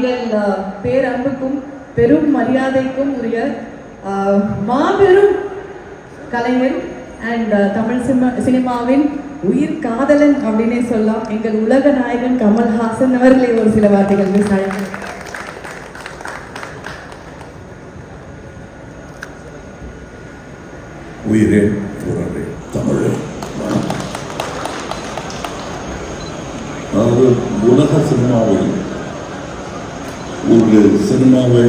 எங்கள் பேரன்புக்கும் பெரும் மரியாதைக்கும் உரிய மாபெரும் கலைஞர் அண்ட் தமிழ் சினிமா சினிமாவின் உயிர் காதலன் அப்படின்னே சொல்லலாம். எங்கள் உலக நாயகன் கமல்ஹாசன் அவர்களை ஒரு சில வார்த்தைகள் மிஸ் அழைக்கிறேன் உயிரே உறவே தமிழே. அதாவது உலக சினிமாவில் ஒரு சினிமாவை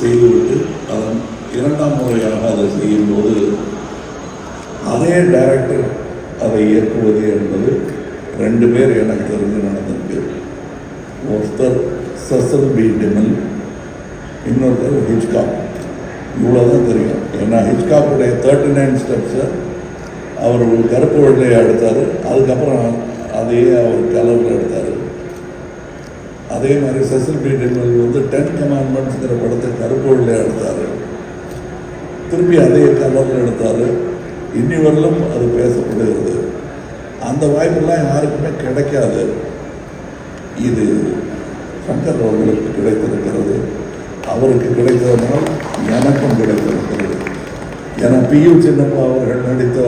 செய்துவிட்டு அதன் இரண்டாம் முறையாக அதை செய்யும்போது அதே டைரக்டர் அதை இயக்குவது என்பது ரெண்டு பேர் எனக்கு தெரிஞ்சு நடந்திருக்கு. ஒருத்தர் சசல் பி டிமல் இன்னொருத்தர் ஹிஜ்காப் இவ்வளோதான் தெரியும். ஏன்னா ஹிஜ்காப்புடைய தேர்ட்டி நைன் ஸ்டெப்ஸை அவர் ஒரு கருப்பு வெள்ளையை எடுத்தார் அதுக்கப்புறம் அதையே அவர் கலரில் எடுத்தார். அதே மாதிரி செசில் பி வந்து டென் கமாண்ட்மெண்ட்ஸுங்கிற படத்தை கருப்பு எடுத்தார். திருப்பி அதே கலரில் எடுத்தார். இன்னி வரலும் அது பேசப்படுகிறது அந்த வாய்ப்பெல்லாம் யாருக்குமே கிடைக்காது. இது சங்கர் அவர்களுக்கு கிடைத்திருக்கிறது. அவருக்கு கிடைத்ததனால் எனக்கும் கிடைத்திருக்கிறது. என பியு சின்னப்பா அவர்கள் நடித்த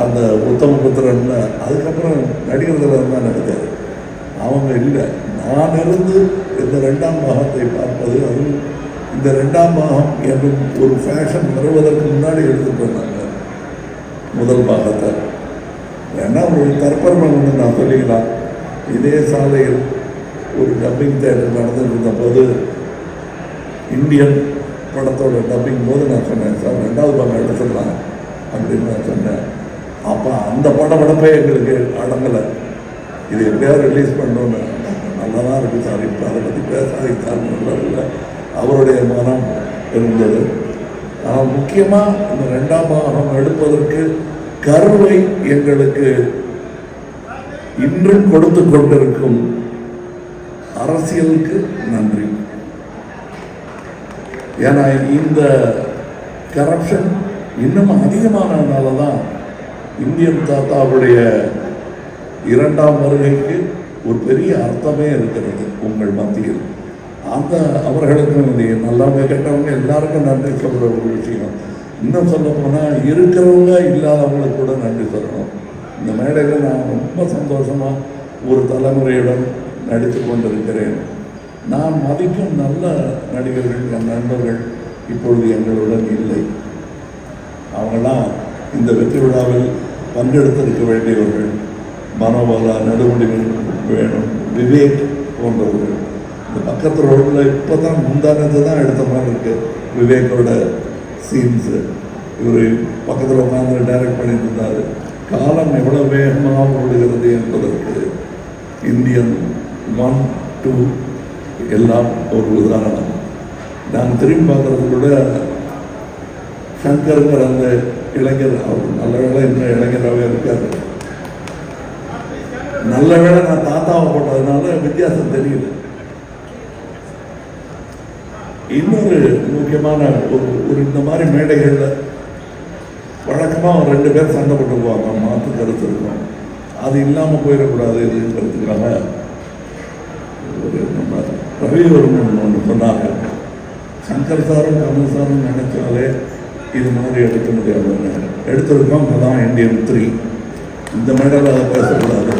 அந்த உத்தமபுத்திரன் அதுக்கப்புறம் நடிகர்கள் தான் நடித்தார். அவங்க இல்லை. நான் இருந்து இந்த ரெண்டாம் பாகத்தை பார்ப்பது அதுவும் இந்த ரெண்டாம் பாகம் என்றும் ஒரு ஃபேஷன் வருவதற்கு முன்னாடி எடுத்து வந்தாங்க முதல் பாகத்தை. ஏன்னா ஒரு தற்பர்மம் ஒன்று நான் சொல்லிக்கலாம் இதே சாலையில் ஒரு டப்பிங் தேட்டர் நடந்துருந்த போது இந்தியன் படத்தோட டப்பிங் போது நான் சொன்னேன் சார் ரெண்டாவது பாகம் எடுத்துடலாம் அப்படின்னு நான் சொன்னேன். அப்போ அந்த படம் படப்பே எங்களுக்கு அடங்கலை. இது எப்படியாவது ரிலீஸ் பண்ணோன்னு நல்லா தான் இருக்குது சார். இப்போ அதை பற்றி பேசாதீங்க சார். இல்லை. அவருடைய மனம் இருந்தது. ஆனால் முக்கியமாக இந்த ரெண்டாம் பாகம் எடுப்பதற்கு கருவை எங்களுக்கு இன்றும் கொடுத்து கொண்டிருக்கும் அரசியலுக்கு நன்றி. ஏன்னா இந்த கரப்ஷன் இன்னும் அதிகமானதுனால தான் இந்தியன் தாத்தாவுடைய இரண்டாம் வருகைக்கு ஒரு பெரிய அர்த்தமே இருக்கிறது உங்கள் மத்தியில். அந்த அவர்களுக்கும் நீ நல்லவங்க கெட்டவங்க எல்லாருக்கும் நன்றி சொல்கிற ஒரு விஷயம். இன்னும் சொல்ல போனால் இருக்கிறவங்க இல்லாதவங்களுக்கு கூட நன்றி சொல்லணும். இந்த மேடையில் நான் ரொம்ப சந்தோஷமாக ஒரு தலைமுறையுடன் நடித்து கொண்டிருக்கிறேன். நான் மதிக்கும் நல்ல நடிகர்கள் என் நண்பர்கள் இப்பொழுது எங்களுடன் இல்லை. அவங்களாம் இந்த வெற்றி விழாவில் பங்கெடுத்திருக்க வேண்டியவர்கள். மனோபாலா நடுமுடிகள் வேணும். விவேக் போன்றவர்கள். இந்த பக்கத்து ரோட்டில் இப்போ தான் முந்தானத்தை தான் எடுத்த மாதிரி இருக்குது விவேக்கோட சீன்ஸு இவர் பக்கத்தில் உட்காந்து டைரக்ட் பண்ணியிருந்தார் காலம் எவ்வளோ வேகமாக ஓடுகிறது என்பதற்கு இந்தியன் ஒன் டூ எல்லாம் ஒரு உதாரணம். நான் திரும்பி பார்க்குறது கூட சங்கருங்கிற அந்த இளைஞர் அவர் நல்ல வேலை இன்னும் இளைஞராகவே இருக்காரு. நல்ல வேளை நான் தாத்தாவை போட்டதுனால வித்தியாசம் தெரியல இன்னொரு முக்கியமான ஒரு ஒரு இந்த மாதிரி மேடைகளில் வழக்கமாக ரெண்டு பேர் சண்டை போட்டுக்குவாங்க மாற்று கருத்து இருக்கும். அது இல்லாமல் போயிடக்கூடாது இதுங்கிறதுக்காக ஒரு நம்ம ரவிவர்மன் ஒன்று சொன்னாங்க. சங்கர் சாரும் கமல் சாரும் நினைச்சாலே இது மாதிரி எடுக்க முடியாதுன்னு. எடுத்திருக்கோம் அதான் இந்தியன் த்ரீ இந்த மேடையில் அதை பேசக்கூடாது.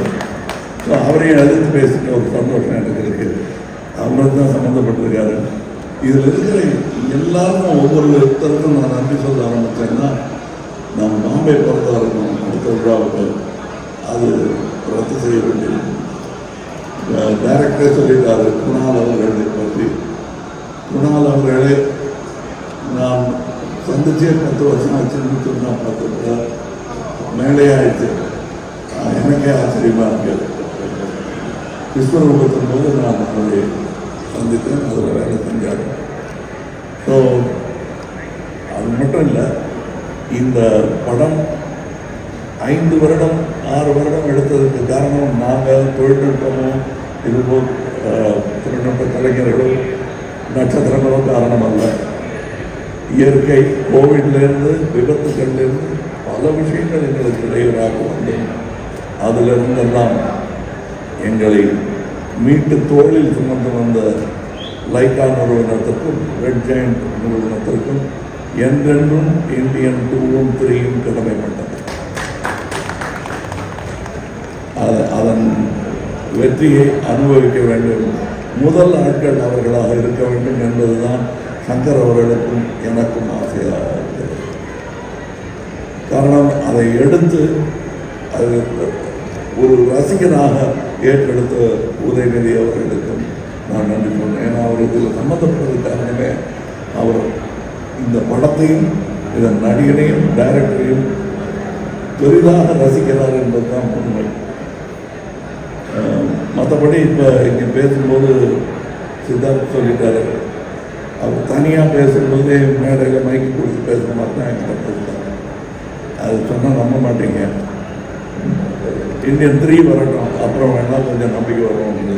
ஸோ அவரையும் எதிர்த்து பேசுகிற ஒரு சந்தோஷம் எனக்கு இருக்கு. அவங்களுக்கு தான் சம்மந்தப்பட்டிருக்காரு இதில் இருக்கிற எல்லாருக்கும் ஒவ்வொருத்தருக்கும் நான் நன்றி சொல்ல ஆரம்பித்தேன்னா நாம் பாம்பே பிறந்தா இருக்கணும் அடுத்த விழாவுக்கு அது ரத்து செய்ய வேண்டியது டைரக்டரே சொல்லிட்டாரு குணால் அவர்களை பற்றி. குணால் அவர்களே நான் சந்திச்சே பத்து வருஷம் ஆச்சுன்னு சொன்னால் பத்து மேலே ஆயிடுச்சு. ஆஹ் ஆச்சரியமாக ஆச்சரியமா விஸ்வரூபத்தின் போது நான் அவரை சந்தித்தேன் அதில் வேலை செஞ்சார் ஸோ அது மட்டும் இல்லை இந்த படம் ஐந்து வருடம் ஆறு வருடம் எடுத்ததுக்கு காரணம் நாங்கள் தொழில்நுட்பமும் இதுபோல் தொழில்நுட்ப கலைஞர்களும் நட்சத்திரங்களும் காரணம் அல்ல இயற்கை கோவிட்லேருந்து விபத்துக்கள்லேருந்து பல விஷயங்கள் எங்களுக்கு இடையூறாக வந்து அதிலிருந்தெல்லாம் எங்களை மீட்டு தோளில் சுமந்து வந்த லைட்டா நிறுவனத்திற்கும் ரெட் ஜெயண்ட் நிறுவனத்திற்கும் என்றென்றும் இந்தியன் டூவும் த்ரீயும் கடமைப்பட்டது. அதன் வெற்றியை அனுபவிக்க வேண்டும். முதல் ஆட்கள் அவர்களாக இருக்க வேண்டும் என்பதுதான் சங்கர் அவர்களுக்கும் எனக்கும் ஆசையாக இருக்கிறது. காரணம் அதை எடுத்து அது ஒரு ரசிகனாக ஏற்றெடுத்த உதயநிதி அவர்களுக்கும் நான் நன்றி சொன்னேன் ஏன்னா அவர் இதில் சம்மந்தப்பட்டது காரணமே அவர் இந்த படத்தையும் இதன் நடிகனையும் டைரக்டரையும் பெரிதாக ரசிக்கிறார் என்பதுதான் உண்மை. மற்றபடி இப்போ இங்கே பேசும்போது சித்தார்த் சொல்லிட்டாரு. அவர் தனியாக பேசும்போதே மேடையில் மைக்கு கொடுத்து பேசுகிற மாதிரி தான் என்கிட்ட பேசுகிறார் அது சொன்னால் நம்ப மாட்டீங்க. இந்தியன் த்ரீ வரட்டும். அப்புறம் வேணால் கொஞ்சம் நம்பிக்கை வரும் அப்படின்னு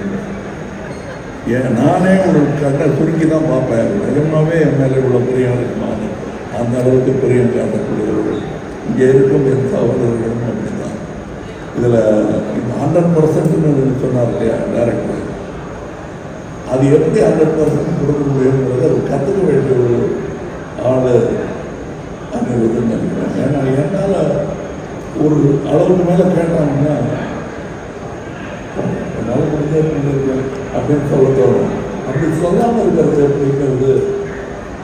ஏன் நானே ஒரு கண்ணை சுருக்கி தான் பார்ப்பேன். நிஜமாவே என் மேலே இவ்வளோ பிரியம் இருக்குமான்னு அந்த அளவுக்கு பிரியம் காட்டக்கூடியவர்கள் இங்கே இருக்கும் என் சகோதரர்களும் அப்படிதான் இதில் ஹண்ட்ரட் பர்சன்ட்னு சொன்னார் இல்லையா டேரக்டர் அது எப்படி ஹண்ட்ரட் பர்சன்ட் கொடுக்க முடியும் அது கற்றுக்க வேண்டிய ஒரு ஆள் அனிருதுன்னு நினைக்கிறேன் ஏன்னா என்னால் ஒரு அளவுக்கு மேலே கேட்டாங்கன்னா என்னால் முடிஞ்சே பண்ணியிருக்கேன் அப்படின்னு சொல்ல தோணும் இல்லாமல் இருக்கிறது இருக்கிறது. எப்படிங்கிறது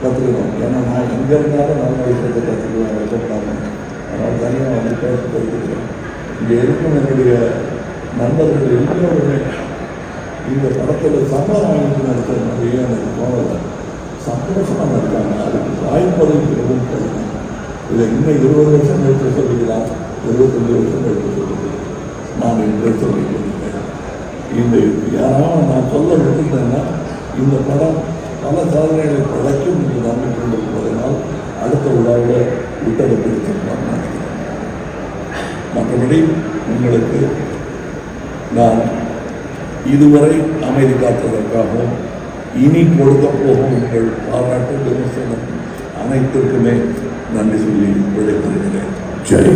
கற்றுக்கணும் ஏன்னா நான் எங்கே இருந்தாலும் நல்ல இருக்கிறது கற்றுக்குவேன் வைக்கப்படாமல் அதனால் தனியாக வந்து பேச தெரிவிக்கிறேன் இங்கே இருக்கும் என்னுடைய நண்பர்கள் எல்லோருமே இந்த படத்தில் சம்பளம் வாங்கிட்டு நடக்கிற மாதிரியே எனக்கு தோணலை. சந்தோஷமாக நடத்தாங்க அதுக்கு வாய்ப்பதற்கு எதுவும் கிடைக்கும் இதை இன்னும் இருபது வருஷம் எடுத்து சொல்லிக்கலாம். இருபத்தஞ்சு வருஷம் எடுத்து சொல்லிக்கலாம். நான் இன்றே சொல்லிக் இந்த யாராவது நான் சொல்ல விட்டுட்டேன்னா இந்த படம் பல சாதனைகளை படைக்கும் என்று நம்பிக்கொண்டிருப்பதனால் அடுத்த விழாவில் விட்டதை நினைக்கிறேன் மற்றபடி உங்களுக்கு நான் இதுவரை அமைதி காத்ததற்காகவும் இனி கொடுக்க போகும் உங்கள் பாராட்டு விமர்சனம் அனைத்திற்குமே நன்றி சொல்லி விடைபெறுகிறேன். சரி